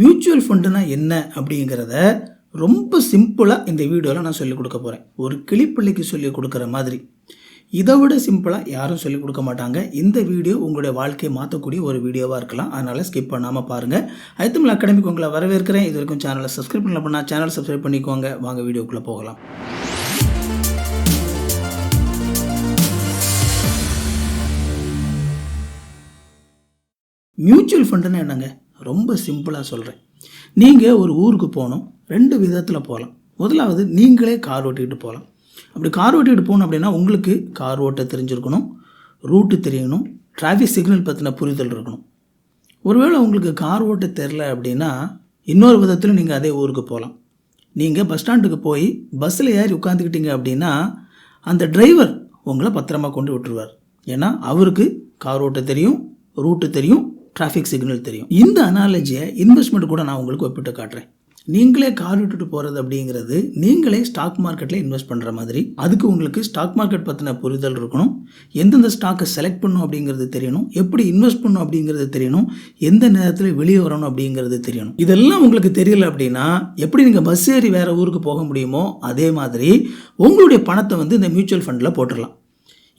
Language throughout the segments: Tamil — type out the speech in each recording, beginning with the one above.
மியூச்சுவல் ஃபண்டுனா என்ன அப்படிங்கிறத ரொம்ப சிம்பிளாக இந்த வீடியோவில் நான் சொல்லிக் கொடுக்க போகிறேன் ஒரு கிளிப்பிள்ளைக்கு சொல்லிக் கொடுக்குற மாதிரி. இதை விட சிம்பிளாக யாரும் சொல்லிக் கொடுக்க மாட்டாங்க. இந்த வீடியோ உங்களுடைய வாழ்க்கையை மாற்றக்கூடிய ஒரு வீடியோவாக இருக்கலாம். அதனால் ஸ்கிப் பண்ணாமல் பாருங்கள் ஐத்தமிழ் அகாடமிக்கு உங்களை வரவேற்கிறேன். இது வரைக்கும் சேனலை சப்ஸ்கிரைப் பண்ணல பண்ணால் சேனல் சப்ஸ்கிரைப் பண்ணிக்கோங்க. வாங்க வீடியோக்குள்ளே போகலாம். மியூச்சுவல் ஃபண்டுன்னா என்னங்க? ரொம்ப சிம்பிளாக சொல்கிறேன் நீங்கள் ஒரு ஊருக்கு போகணும் ரெண்டு விதத்தில் போகலாம். முதலாவது நீங்களே கார் ஓட்டிக்கிட்டு போகலாம். அப்படி கார் ஓட்டிக்கிட்டு போகணும் அப்படின்னா உங்களுக்கு கார் ஓட்ட தெரிஞ்சிருக்கணும் ரூட்டு தெரியணும் டிராஃபிக் சிக்னல் பற்றின புரிதல் இருக்கணும். ஒருவேளை உங்களுக்கு கார் ஓட்ட தெரில அப்படின்னா இன்னொரு விதத்தில் நீங்கள் அதே ஊருக்கு போகலாம். நீங்கள் பஸ் ஸ்டாண்டுக்கு போய் பஸ்ஸில் ஏறி உட்காந்துக்கிட்டீங்க அப்படின்னா அந்த டிரைவர் உங்களை பத்திரமா கொண்டு விட்டுருவார். ஏன்னா அவருக்கு கார் ஓட்ட தெரியும் ரூட்டு தெரியும் டிராஃபிக் சிக்னல் தெரியும். இந்த அனாலஜியை இன்வெஸ்ட்மெண்ட் கூட நான் உங்களுக்கு ஒப்பிட்டு காட்டுறேன். நீங்களே கார் விட்டுட்டு போகிறது அப்படிங்கிறது நீங்களே ஸ்டாக் மார்க்கெட்டில் இன்வெஸ்ட் பண்ணுற மாதிரி அதுக்கு உங்களுக்கு ஸ்டாக் மார்க்கெட் பற்றின புரிதல் இருக்கணும். எந்தெந்த ஸ்டாக்கை செலக்ட் பண்ணணும் அப்படிங்கிறது தெரியணும். எப்படி இன்வெஸ்ட் பண்ணும் அப்படிங்கிறது தெரியணும். எந்த நேரத்தில் வெளியே வரணும் அப்படிங்கிறது தெரியணும். இதெல்லாம் உங்களுக்கு தெரியல அப்படின்னா எப்படி நீங்கள் பஸ் ஏறி வேறு ஊருக்கு போக முடியுமோ அதே மாதிரி உங்களுடைய பணத்தை வந்து இந்த மியூச்சுவல் ஃபண்டில் போட்டுடலாம்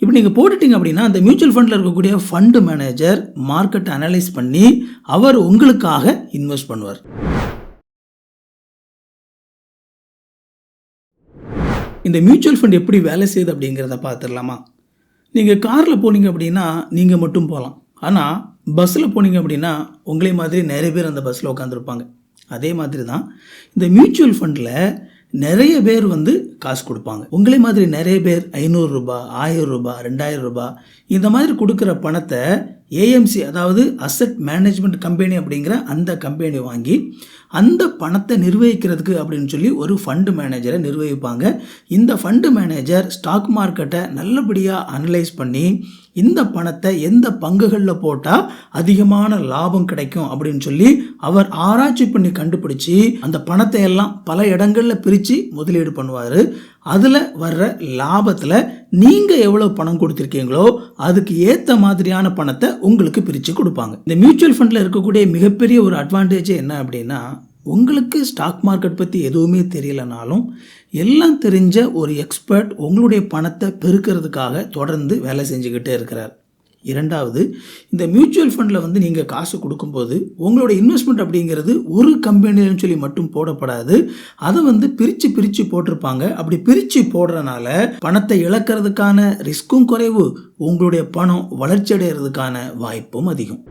இப்போ நீங்கள் போட்டுட்டீங்க அப்படின்னா அந்த மியூச்சுவல் ஃபண்டில் இருக்கக்கூடிய ஃபண்டு மேனேஜர் மார்க்கெட் அனலைஸ் பண்ணி அவர் உங்களுக்காக இன்வெஸ்ட் பண்ணுவார். இந்த மியூச்சுவல் ஃபண்ட் எப்படி வேலை செய்யுது அப்படிங்கிறத பார்த்துடலாமா? நீங்கள் காரில் போனீங்க அப்படின்னா நீங்கள் மட்டும் போகலாம். ஆனால் பஸ்ஸில் போனீங்க அப்படின்னா உங்களே மாதிரி நிறைய பேர் அந்த பஸ்ஸில் உட்காந்துருப்பாங்க அதே மாதிரி தான் இந்த மியூச்சுவல் ஃபண்டில் நிறைய பேர் வந்து காசு கொடுப்பாங்க. உங்களே மாதிரி நிறைய பேர் ஐநூறுரூபா ஆயிரம் ரூபாய் ரெண்டாயிரம் ரூபாய் இந்த மாதிரி கொடுக்குற பணத்தை ஏஎம்சி அதாவது அசட் மேனேஜ்மெண்ட் கம்பெனி அப்படிங்கிற அந்த கம்பெனி வாங்கி அந்த பணத்தை நிர்வகிக்கிறதுக்கு அப்படின்னு சொல்லி ஒரு ஃபண்டு மேனேஜரை நிர்வகிப்பாங்க. இந்த ஃபண்டு மேனேஜர் ஸ்டாக் மார்க்கெட்டை நல்லபடியாக அனலைஸ் பண்ணி இந்த பணத்தை எந்த பங்குகளில் போட்டால் அதிகமான லாபம் கிடைக்கும் அப்படின்னு சொல்லி அவர் ஆராய்ச்சி பண்ணி கண்டுபிடிச்சி அந்த பணத்தை எல்லாம் பல இடங்களில் பிரித்து முதலீடு பண்ணுவார். அதில் வர்ற லாபத்தில் நீங்கள் எவ்வளோ பணம் கொடுத்துருக்கீங்களோ அதுக்கு ஏற்ற மாதிரியான பணத்தை உங்களுக்கு பிரித்து கொடுப்பாங்க. இந்த மியூச்சுவல் ஃபண்டில் இருக்கக்கூடிய மிகப்பெரிய ஒரு அட்வான்டேஜ் என்ன அப்படின்னா உங்களுக்கு ஸ்டாக் மார்க்கெட் பற்றி எதுவுமே தெரியலனாலும் எல்லாம் தெரிஞ்ச ஒரு எக்ஸ்பர்ட் உங்களுடைய பணத்தை பெருக்கிறதுக்காக தொடர்ந்து வேலை செஞ்சுக்கிட்டே இருக்கிறார். இரண்டாவது இந்த மியூச்சுவல் ஃபண்டில் வந்து நீங்கள் காசு கொடுக்கும்போது உங்களோட இன்வெஸ்ட்மெண்ட் அப்படிங்கிறது ஒரு கம்பெனின்னு சொல்லி மட்டும் போடப்படாது. அதை வந்து பிரித்து பிரித்து போட்டிருப்பாங்க. அப்படி பிரித்து போடுறனால பணத்தை இழக்கிறதுக்கான ரிஸ்க்கும் குறைவு உங்களுடைய பணம் வளர்ச்சி அடைகிறதுக்கான வாய்ப்பும் அதிகம்.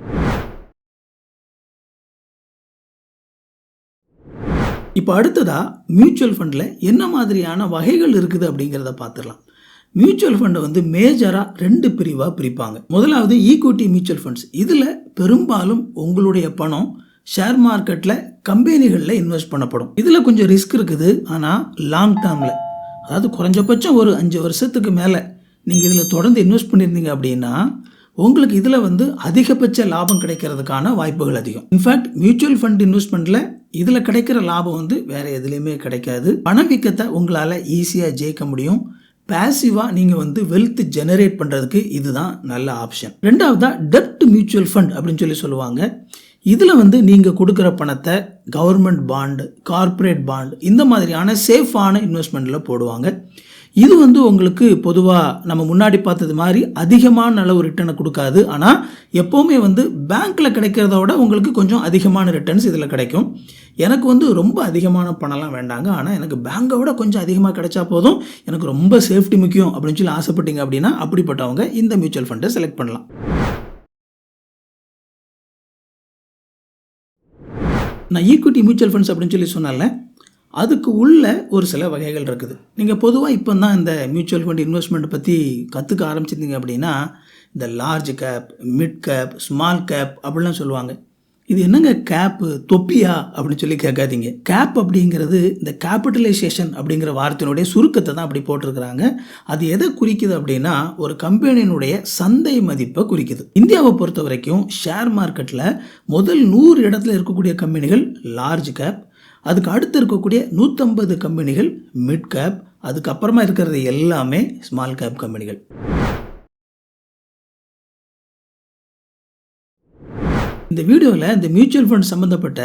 இப்போ அடுத்ததாக மியூச்சுவல் ஃபண்டில் என்ன மாதிரியான வகைகள் இருக்குது அப்படிங்கிறத பார்த்துடலாம். மியூச்சுவல் ஃபண்டை வந்து மேஜராக ரெண்டு பிரிவாக பிரிப்பாங்க. முதலாவது ஈக்விட்டி மியூச்சுவல் ஃபண்ட்ஸ் இதில் பெரும்பாலும் உங்களுடைய பணம் ஷேர் மார்க்கெட்டில் கம்பெனிகளில் இன்வெஸ்ட் பண்ணப்படும். இதில் கொஞ்சம் ரிஸ்க் இருக்குது. ஆனால் லாங் டேர்மில் அதாவது குறைஞ்சபட்சம் ஒரு அஞ்சு வருஷத்துக்கு மேலே நீங்கள் இதில் தொடர்ந்து இன்வெஸ்ட் பண்ணியிருந்தீங்க அப்படின்னா உங்களுக்கு இதில் வந்து அதிகபட்ச லாபம் கிடைக்கிறதுக்கான வாய்ப்புகள் அதிகம். இன்ஃபேக்ட் மியூச்சுவல் ஃபண்ட் இன்வெஸ்ட்மெண்ட்டில் இதில் கிடைக்கிற லாபம் வந்து வேறு எதுலேயுமே கிடைக்காது. பணவீக்கத்தை உங்களால் ஈஸியாக ஜெயிக்க முடியும். பேசிவாக நீங்கள் வந்து வெல்த் ஜெனரேட் பண்ணுறதுக்கு இதுதான் நல்ல ஆப்ஷன் ரெண்டாவதாக டெப்ட் மியூச்சுவல் ஃபண்ட் அப்படின்னு சொல்லி சொல்லுவாங்க. இதில் வந்து நீங்கள் கொடுக்குற பணத்தை கவர்மெண்ட் பாண்டு கார்ப்பரேட் பாண்டு இந்த மாதிரியான சேஃபான இன்வெஸ்ட்மெண்ட்டில் போடுவாங்க. இது வந்து உங்களுக்கு பொதுவாக நம்ம முன்னாடி பார்த்தது மாதிரி அதிகமான அளவு ரிட்டர்னை கொடுக்காது. ஆனால் எப்போவுமே வந்து பேங்க்கில் கிடைக்கிறத விட உங்களுக்கு கொஞ்சம் அதிகமான ரிட்டர்ன்ஸ் இதில் கிடைக்கும். எனக்கு வந்து ரொம்ப அதிகமான பணம்லாம் வேண்டாங்க. ஆனால் எனக்கு பேங்கை விட கொஞ்சம் அதிகமாக கிடைச்சா போதும். எனக்கு ரொம்ப சேஃப்டி முக்கியம் அப்படின்னு சொல்லி ஆசைப்பட்டீங்க அப்படின்னா அப்படிப்பட்டவங்க இந்த மியூச்சுவல் ஃபண்டை செலக்ட் பண்ணலாம். நான் ஈக்விட்டி மியூச்சுவல் ஃபண்ட்ஸ் அப்படின்னு சொல்லி சொன்னால அதுக்கு உள்ள ஒரு சில வகைகள் இருக்குது. நீங்கள் பொதுவாக இப்போ தான் இந்த மியூச்சுவல் ஃபண்ட் இன்வெஸ்ட்மெண்ட் பற்றி கற்றுக்க ஆரம்பிச்சிருந்தீங்க அப்படின்னா இந்த large cap mid cap small cap அப்படிலாம் சொல்லுவாங்க. இது என்னங்க கேப்பு தொப்பியா அப்படின்னு சொல்லி கேட்காதீங்க. கேப் அப்படிங்கிறது இந்த கேபிட்டலைசேஷன் அப்படிங்கிற வார்த்தையினுடைய சுருக்கத்தை தான் அப்படி போட்டிருக்கிறாங்க. அது எதை குறிக்குது அப்படின்னா ஒரு கம்பெனியினுடைய சந்தை மதிப்பை குறிக்குது. இந்தியாவை பொறுத்த வரைக்கும் ஷேர் மார்க்கெட்டில் முதல் நூறு இடத்துல இருக்கக்கூடிய கம்பெனிகள் லார்ஜ் கேப் அதுக்கு அடுத்து இருக்கக்கூடிய நூற்றம்பது கம்பெனிகள் மிட் கேப் அதுக்கப்புறமா இருக்கிறது எல்லாமே ஸ்மால் கேப் கம்பெனிகள். இந்த வீடியோவில் இந்த மியூச்சுவல் ஃபண்ட் சம்மந்தப்பட்ட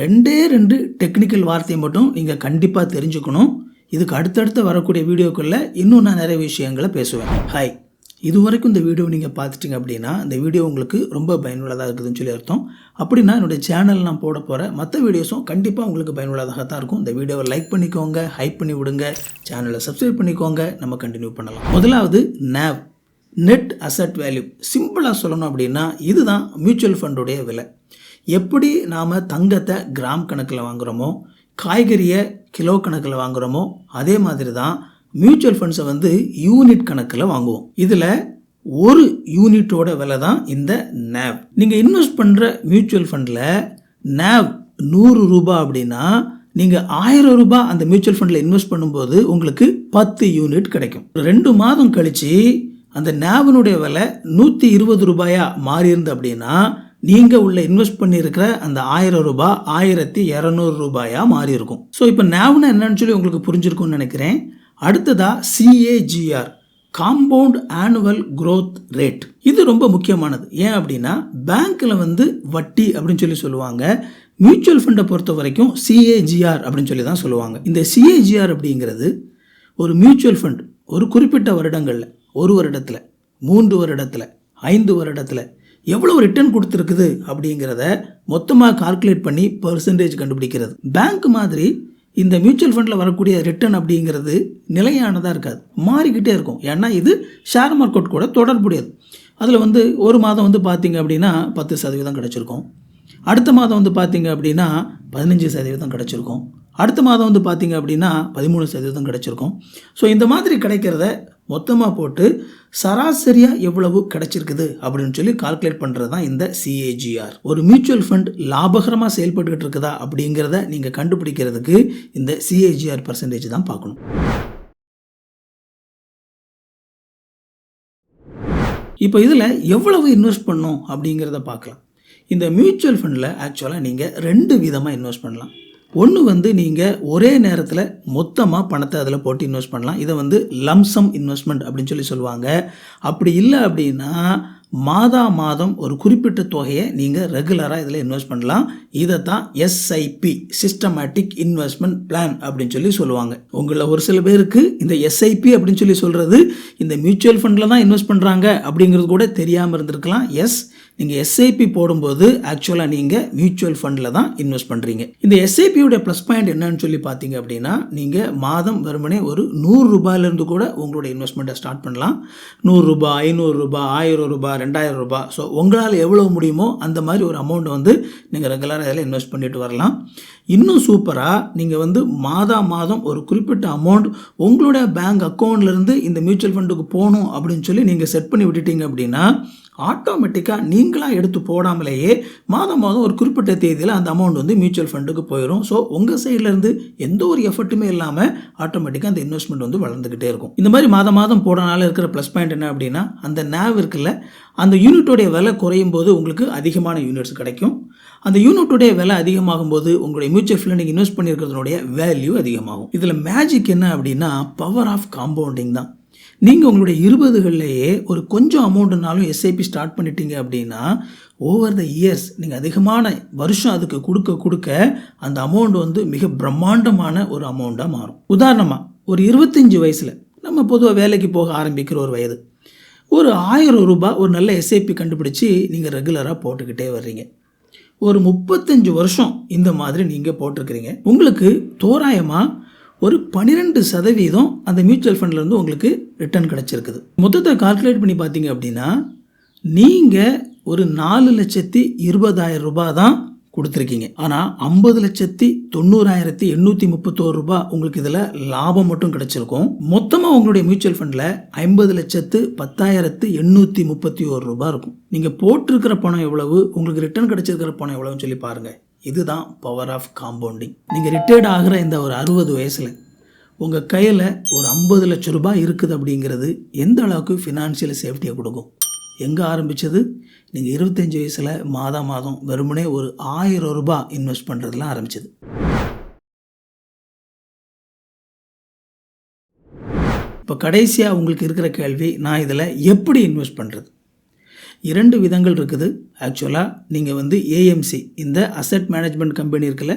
ரெண்டே ரெண்டு டெக்னிக்கல் வார்த்தையை மட்டும் நீங்கள் கண்டிப்பாக தெரிஞ்சுக்கணும். இதுக்கு அடுத்தடுத்து வரக்கூடிய வீடியோக்குள்ளே இன்னும் நான் நிறைய விஷயங்களை பேசுவேன். ஹாய் இது வரைக்கும் இந்த வீடியோ நீங்கள் பார்த்துட்டிங்க அப்படின்னா இந்த வீடியோ உங்களுக்கு ரொம்ப பயனுள்ளதாக இருக்குதுன்னு சொல்லி அர்த்தம். அப்படின்னா என்னுடைய சேனல் நான் போட போகிற மற்ற வீடியோஸும் கண்டிப்பாக உங்களுக்கு பயனுள்ளதாக தான் இருக்கும். இந்த வீடியோவை லைக் பண்ணிக்கோங்க ஹைப் பண்ணி விடுங்க சேனலை சப்ஸ்கிரைப் பண்ணிக்கோங்க நம்ம கண்டினியூ பண்ணலாம். முதலாவது நேவ் நெட் அசட் வேல்யூ சிம்பிளாக சொல்லணும் அப்படின்னா இதுதான் மியூச்சுவல் ஃபண்டுடைய விலை. எப்படி நாம் தங்கத்தை கிராம் கணக்கில் வாங்குகிறோமோ காய்கறியை கிலோ கணக்கில் வாங்குகிறோமோ அதே மாதிரி தான் மியூச்சுவல் ஃபண்ட்ஸை வந்து யூனிட் கணக்கில் வாங்குவோம். இதில் ஒரு யூனிட்டோட விலை தான் இந்த நேவ் நீங்கள் இன்வெஸ்ட் பண்ணுற மியூச்சுவல் ஃபண்டில் நேவ் நூறு ரூபாய் அப்படின்னா நீங்கள் ஆயிரம் ரூபாய் அந்த மியூச்சுவல் ஃபண்டில் இன்வெஸ்ட் பண்ணும்போது உங்களுக்கு பத்து யூனிட் கிடைக்கும். ரெண்டு மாதம் கழித்து அந்த நேவனுடைய விலை நூற்றி இருபது ரூபாயாக மாறியிருந்து அப்படின்னா நீங்கள் உள்ள இன்வெஸ்ட் பண்ணியிருக்கிற அந்த ஆயிரம் ரூபாய் ஆயிரத்தி இரநூறு ரூபாயா மாறி இருக்கும் ஸோ இப்போ நேவ்னா என்னன்னு சொல்லி உங்களுக்கு புரிஞ்சிருக்கும்னு நினைக்கிறேன். அடுத்ததா CAGR compound annual growth rate இது ரொம்ப முக்கியமானது. ஏன் அப்படின்னா பேங்க்கில் வந்து வட்டி அப்படின்னு சொல்லி சொல்லுவாங்க. மியூச்சுவல் ஃபண்டை பொறுத்த வரைக்கும் சிஏஜிஆர் அப்படின்னு சொல்லி தான் சொல்லுவாங்க. இந்த சிஏஜிஆர் அப்படிங்கிறது ஒரு மியூச்சுவல் ஃபண்ட் ஒரு குறிப்பிட்ட வருடங்களில் ஒரு வருடத்தில் மூன்று வருடத்தில் ஐந்து வருடத்தில் எவ்வளோ ரிட்டர்ன் கொடுத்துருக்குது அப்படிங்கிறத மொத்தமாக கால்குலேட் பண்ணி பர்சன்டேஜ் கண்டுபிடிக்கிறது. பேங்க் மாதிரி இந்த மியூச்சுவல் ஃபண்டில் வரக்கூடிய ரிட்டர்ன் அப்படிங்கிறது நிலையானதாக இருக்காது. மாறிக்கிட்டே இருக்கும். ஏன்னா இது ஷேர் மார்க்கெட் கூட தொடர்புடையது. அதில் வந்து ஒரு மாதம் வந்து பார்த்தீங்க அப்படின்னா பத்து சதவீதம் கிடச்சிருக்கும். அடுத்த மாதம் வந்து பார்த்தீங்க அப்படின்னா பதினஞ்சு சதவீதம் கிடச்சிருக்கும். அடுத்த மாதம் வந்து பார்த்தீங்க அப்படின்னா பதிமூணு சதவீதம் கிடச்சிருக்கும். ஸோ இந்த மாதிரி கிடைக்கிறத மொத்தமாக போட்டு சராசரியாக எவ்வளவு கிடைச்சிருக்குது அப்படின்னு சொல்லி கால்குலேட் பண்ணுறது தான் இந்த சிஏஜிஆர் ஒரு மியூச்சுவல் ஃபண்ட் லாபகரமாக செயல்பட்டுக்கிட்டு இருக்குதா அப்படிங்கிறத நீங்கள் கண்டுபிடிக்கிறதுக்கு இந்த சிஏஜிஆர் பர்சன்டேஜ் தான் பார்க்கணும். இப்போ இதில் எவ்வளவு இன்வெஸ்ட் பண்ணும் அப்படிங்கிறத பார்க்கலாம். இந்த மியூச்சுவல் ஃபண்டில் ஆக்சுவலாக நீங்கள் ரெண்டு விதமாக இன்வெஸ்ட் பண்ணலாம். ஒன்று வந்து நீங்கள் ஒரே நேரத்தில் மொத்தமாக பணத்தை அதில் போட்டு இன்வெஸ்ட் பண்ணலாம். இதை வந்து லம்சம் இன்வெஸ்ட்மெண்ட் அப்படின்னு சொல்லி சொல்லுவாங்க. அப்படி இல்லை அப்படின்னா மாதா மாதம் ஒரு குறிப்பிட்ட தொகையை நீங்கள் ரெகுலராக இதில் இன்வெஸ்ட் பண்ணலாம். இதை தான் எஸ்ஐபி சிஸ்டமேட்டிக் இன்வெஸ்ட்மெண்ட் பிளான் அப்படின்னு சொல்லி சொல்லுவாங்க. உங்களில் ஒரு சில பேருக்கு இந்த எஸ்ஐபி அப்படின்னு சொல்லி சொல்கிறது இந்த மியூச்சுவல் ஃபண்டில் தான் இன்வெஸ்ட் பண்ணுறாங்க அப்படிங்கிறது கூட தெரியாமல் இருந்திருக்கலாம். எஸ் நீங்கள் எஸ்ஐபி போடும்போது ஆக்சுவலாக நீங்கள் மியூச்சுவல் ஃபண்டில் தான் இன்வெஸ்ட் பண்ணுறீங்க இந்த எஸ்ஐபியோட ப்ளஸ் பாயிண்ட் என்னன்னு சொல்லி பார்த்தீங்க அப்படின்னா நீங்கள் மாதம் வெறுமனே ஒரு நூறுரூபாயிலேருந்து கூட உங்களோட இன்வெஸ்ட்மெண்ட்டை ஸ்டார்ட் பண்ணலாம். நூறுரூபா ஐநூறுரூபா ஆயிரம் ரூபாய் ரெண்டாயிரம் ரூபாய் ஸோ உங்களால் எவ்வளோ முடியுமோ அந்த மாதிரி ஒரு அமௌண்ட் வந்து நீங்கள் ரெகுலராக இதில் இன்வெஸ்ட் பண்ணிட்டு வரலாம். இன்னும் சூப்பராக நீங்கள் வந்து மாதா மாதம் ஒரு குறிப்பிட்ட அமௌண்ட் உங்களோட பேங்க் அக்கௌண்ட்லேருந்து இந்த மியூச்சுவல் ஃபண்டுக்கு போகணும் அப்படின்னு சொல்லி நீங்கள் செட் பண்ணி விட்டுட்டீங்க அப்படின்னா ஆட்டோமேட்டிக்காக நீங்களாக எடுத்து போடாமலேயே மாதம் மாதம் ஒரு குறிப்பிட்ட தேதியில் அந்த அமௌண்ட் வந்து மியூச்சுவல் ஃபண்டுக்கு போயிடும் ஸோ உங்கள் சைட்லேருந்து எந்த ஒரு எஃபர்ட்டுமே இல்லாமல் ஆட்டோமேட்டிக்காக அந்த இன்வெஸ்ட்மெண்ட் வந்து வளர்ந்துக்கிட்டே இருக்கும். இந்த மாதிரி மாதம் மாதம் போடுறனால இருக்கிற ப்ளஸ் பாயிண்ட் என்ன அப்படின்னா அந்த நேவ் இருக்குல்ல அந்த யூனிட்டோடைய விலை குறையும் போது உங்களுக்கு அதிகமான யூனிட்ஸ் கிடைக்கும். அந்த யூனிட்டுடைய விலை அதிகமாகும் போது உங்களுடைய மியூச்சுவல் ஃபண்டில் நீங்கள் இன்வெஸ்ட் பண்ணியிருக்கிறதுனுடைய வேல்யூ அதிகமாகும். இதில் மேஜிக் என்ன அப்படின்னா பவர் ஆஃப் காம்பவுண்டிங் தான். நீங்கள் உங்களுடைய இருபதுகள்லேயே ஒரு கொஞ்சம் அமௌண்ட்டுனாலும் எஸ்ஐபி ஸ்டார்ட் பண்ணிட்டீங்க அப்படின்னா ஓவர் த இயர்ஸ் நீங்கள் அதிகமான வருஷம் அதுக்கு கொடுக்க கொடுக்க அந்த அமௌண்ட் வந்து மிக பிரம்மாண்டமான ஒரு அமௌண்ட்டாக மாறும். உதாரணமாக ஒரு இருபத்தஞ்சி வயசில் நம்ம பொதுவாக வேலைக்கு போக ஆரம்பிக்கிற ஒரு வயது. ஒரு ஆயிரம் ரூபாய் ஒரு நல்ல எஸ்ஐபி கண்டுபிடிச்சி நீங்கள் ரெகுலராக போட்டுக்கிட்டே வர்றீங்க. ஒரு முப்பத்தஞ்சு வருஷம் இந்த மாதிரி நீங்கள் போட்டிருக்கிறீங்க. உங்களுக்கு தோராயமாக ஒரு பன்னிரெண்டு சதவீதம் அந்த மியூச்சுவல் ஃபண்ட்லேருந்து உங்களுக்கு ரிட்டர்ன் கிடச்சிருக்குது. மொத்தத்தை கால்குலேட் பண்ணி பார்த்தீங்க அப்படின்னா நீங்கள் ஒரு நாலு லட்சத்தி இருபதாயிரம் ரூபாய் தான் கொடுத்துருக்கீங்க. ஆனால் ஐம்பது லட்சத்தி தொண்ணூறாயிரத்தி எண்ணூற்றி முப்பத்தோரு ரூபாய் உங்களுக்கு இதில் லாபம் மட்டும் கிடைச்சிருக்கும். மொத்தமாக உங்களுடைய மியூச்சுவல் ஃபண்டில் ஐம்பது லட்சத்து பத்தாயிரத்து எண்ணூற்றி முப்பத்தி ஒரு ரூபாய் இருக்கும். நீங்கள் போட்டிருக்கிற பணம் எவ்வளவு உங்களுக்கு ரிட்டர்ன் கிடைச்சிருக்கிற பணம் எவ்வளவுன்னு சொல்லி பாருங்கள் இதுதான் பவர் ஆஃப் காம்பவுண்டிங் நீங்கள் ரிட்டையர்ட் ஆகிற இந்த ஒரு அறுபது வயசில் உங்கள் கையில் ஒரு ஐம்பது லட்ச ரூபாய் இருக்குது அப்படிங்கிறது எந்த அளவுக்கு ஃபினான்ஷியல் சேஃப்டியை கொடுக்கும்? எங்கே ஆரம்பித்தது நீங்கள் இருபத்தஞ்சி வயசில் மாதம் மாதம் வெறுமனே ஒரு ஆயிரம் ரூபாய் இன்வெஸ்ட் பண்ணுறதுலாம் ஆரம்பிச்சது. இப்போ கடைசியாக உங்களுக்கு இருக்கிற கேள்வி நான் இதில் எப்படி இன்வெஸ்ட் பண்ணுறது இரண்டு விதங்கள் இருக்குது. ஆக்சுவலாக நீங்கள் வந்து ஏஎம்சி இந்த அசெட் மேனேஜ்மெண்ட் கம்பெனி இருக்குல்ல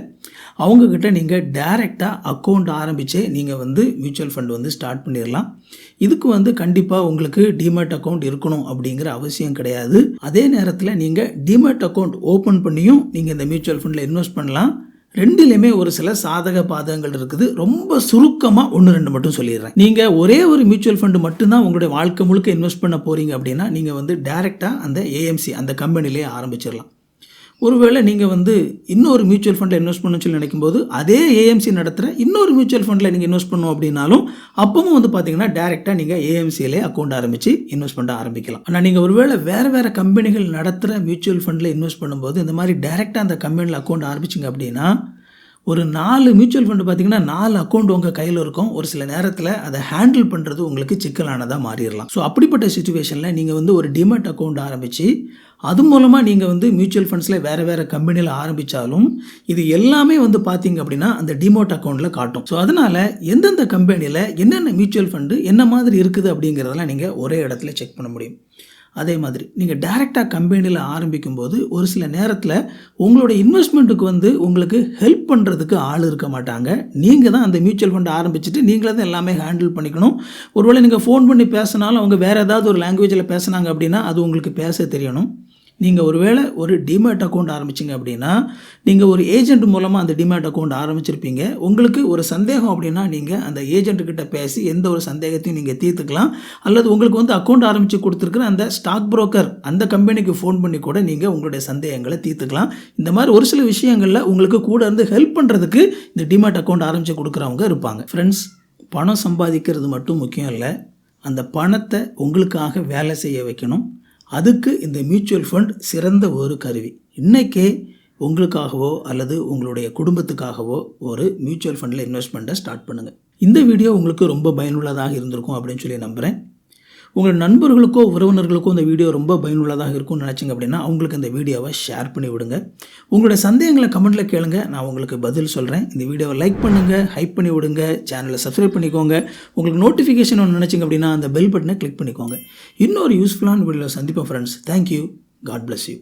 அவங்கக்கிட்ட நீங்கள் டைரெக்டாக அக்கௌண்ட் ஆரம்பித்தே நீங்கள் வந்து மியூச்சுவல் ஃபண்ட் வந்து ஸ்டார்ட் பண்ணிடலாம் இதுக்கு வந்து கண்டிப்பாக உங்களுக்கு டிமேட் அக்கௌண்ட் இருக்கணும் அப்படிங்கிற அவசியம் கிடையாது. அதே நேரத்தில் நீங்கள் டிமேட் அக்கௌண்ட் ஓப்பன் பண்ணியும் நீங்கள் இந்த மியூச்சுவல் ஃபண்டில் இன்வெஸ்ட் பண்ணலாம். ரெண்டுலேயுமே ஒரு சில சாதக பாதகங்கள் இருக்குது. ரொம்ப சுருக்கமாக ஒன்று ரெண்டு மட்டும் சொல்லிடுறேன். நீங்கள் ஒரே ஒரு மியூச்சுவல் ஃபண்டு மட்டும்தான் உங்களுடைய வாழ்க்கை முழுக்க இன்வெஸ்ட் பண்ண போகிறீங்க அப்படின்னா நீங்கள் வந்து டேரெக்டாக அந்த ஏஎம்சி அந்த கம்பெனிலே ஆரம்பிச்சிடலாம். ஒருவேளை நீங்கள் வந்து இன்னொரு மியூச்சுவல் ஃபண்டில் இன்வெஸ்ட் பண்ணணும்னு சொல்லி நினைக்கும்போது அதே ஏஎம்சி நடத்துகிற இன்னொரு மியூச்சுவல் ஃபண்டில் நீங்கள் இன்வெஸ்ட் பண்ணணும் அப்படின்னாலும் அப்பவும் வந்து பார்த்தீங்கன்னா டேரெக்டாக நீங்கள் ஏஎம்சியிலே அக்கௌண்ட் ஆரம்பித்து இன்வெஸ்ட் பண்ண ஆரம்பிக்கலாம். ஆனால் நீங்கள் ஒருவேளை வேறு வேறு கம்பெனிகள் நடத்துகிற மியூச்சுவல் ஃபண்டில் இன்வெஸ்ட் பண்ணும்போது இந்த மாதிரி டேரெக்டாக அந்த கம்பெனியில் அக்கௌண்ட் ஆரம்பிச்சிங்க அப்படின்னா ஒரு நாலு மியூச்சுவல் ஃபண்டு பார்த்தீங்கன்னா நாலு அக்கௌண்ட் உங்கள் கையில் இருக்கும். ஒரு சில நேரத்தில் அதை ஹேண்டில் பண்ணுறது உங்களுக்கு சிக்கலானதாக மாறிடலாம். ஸோ அப்படிப்பட்ட சுச்சுவேஷனில் நீங்கள் வந்து ஒரு டிமெட் அக்கௌண்ட் ஆரம்பித்து அது மூலமாக நீங்கள் வந்து மியூச்சுவல் ஃபண்ட்ஸில் வேறு வேறு கம்பெனியில் ஆரம்பித்தாலும் இது எல்லாமே வந்து பார்த்தீங்க அப்படின்னா அந்த டிமோட் அக்கௌண்ட்டில் காட்டும். ஸோ அதனால் எந்தெந்த கம்பெனியில் என்னென்ன மியூச்சுவல் ஃபண்டு என்ன மாதிரி இருக்குது அப்படிங்கிறதெல்லாம் நீங்கள் ஒரே இடத்துல செக் பண்ண முடியும். அதே மாதிரி நீங்கள் டைரெக்டாக கம்பெனியில் ஆரம்பிக்கும்போது ஒரு சில நேரத்தில் உங்களோட இன்வெஸ்ட்மெண்ட்டுக்கு வந்து உங்களுக்கு ஹெல்ப் பண்ணுறதுக்கு ஆள் இருக்க மாட்டாங்க. நீங்கள் தான் அந்த மியூச்சுவல் ஃபண்ட் ஆரம்பிச்சுட்டு நீங்களே தான் எல்லாமே ஹேண்டில் பண்ணிக்கணும். ஒருவேளை நீங்கள் ஃபோன் பண்ணி பேசினாலும் அவங்க வேறு ஏதாவது ஒரு லாங்குவேஜில் பேசுனாங்க அப்படின்னா அது உங்களுக்கு பேச தெரியணும். நீங்கள் ஒருவேளை ஒரு டிமேட் அக்கௌண்ட் ஆரம்பிச்சிங்க அப்படின்னா நீங்கள் ஒரு ஏஜென்ட் மூலமாக அந்த டிமேட் அக்கௌண்ட் ஆரம்பிச்சிருப்பீங்க. உங்களுக்கு ஒரு சந்தேகம் அப்படின்னா நீங்கள் அந்த ஏஜென்ட்டுக்கிட்ட பேசி எந்த ஒரு சந்தேகத்தையும் நீங்கள் தீர்த்துக்கலாம். அல்லது உங்களுக்கு வந்து அக்கௌண்ட் ஆரம்பித்து கொடுத்துருக்குற அந்த ஸ்டாக் புரோக்கர் அந்த கம்பெனிக்கு ஃபோன் பண்ணி கூட நீங்கள் உங்களுடைய சந்தேகங்களை தீர்த்துக்கலாம். இந்த மாதிரி ஒரு சில விஷயங்களில் உங்களுக்கு கூட இருந்து ஹெல்ப் பண்ணுறதுக்கு இந்த டிமேட் அக்கௌண்ட் ஆரம்பித்து கொடுக்குறவங்க இருப்பாங்க. ஃப்ரெண்ட்ஸ் பணம் சம்பாதிக்கிறது மட்டும் முக்கியம் இல்லை. அந்த பணத்தை உங்களுக்காக வேலை செய்ய வைக்கணும். அதுக்கு இந்த மியூச்சுவல் ஃபண்ட் சிறந்த ஒரு கருவி. இன்றைக்கே உங்களுக்காகவோ அல்லது உங்களுடைய குடும்பத்துக்காகவோ ஒரு மியூச்சுவல் ஃபண்டில் இன்வெஸ்ட்மெண்ட்டை ஸ்டார்ட் பண்ணுங்கள் இந்த வீடியோ உங்களுக்கு ரொம்ப பயனுள்ளதாக இருந்திருக்கும் அப்படின்னு சொல்லி நம்புகிறேன் உங்கள் நண்பர்களுக்கோ உறவினர்களுக்கோ இந்த வீடியோ ரொம்ப பயனுள்ளதாக இருக்கும்னு நினச்சிங்க அப்படின்னா அவங்களுக்கு இந்த வீடியோவை ஷேர் பண்ணி விடுங்க. உங்களுடைய சந்தேகங்களை கமெண்ட்டில் கேளுங்க. நான் உங்களுக்கு பதில் சொல்கிறேன் இந்த வீடியோவை லைக் பண்ணுங்கள் ஹைப் பண்ணி விடுங்க சேனலை சப்ஸ்கிரைப் பண்ணிக்கோங்க. உங்களுக்கு நோட்டிஃபிகேஷன் ஒன்று நினச்சிங்க அப்படின்னா அந்த பெல் பட்டனை கிளிக் பண்ணிக்கோங்க. இன்னொரு யூஸ்ஃபுல்லான வீடியோவில் சந்திப்போம் friends thank you god bless you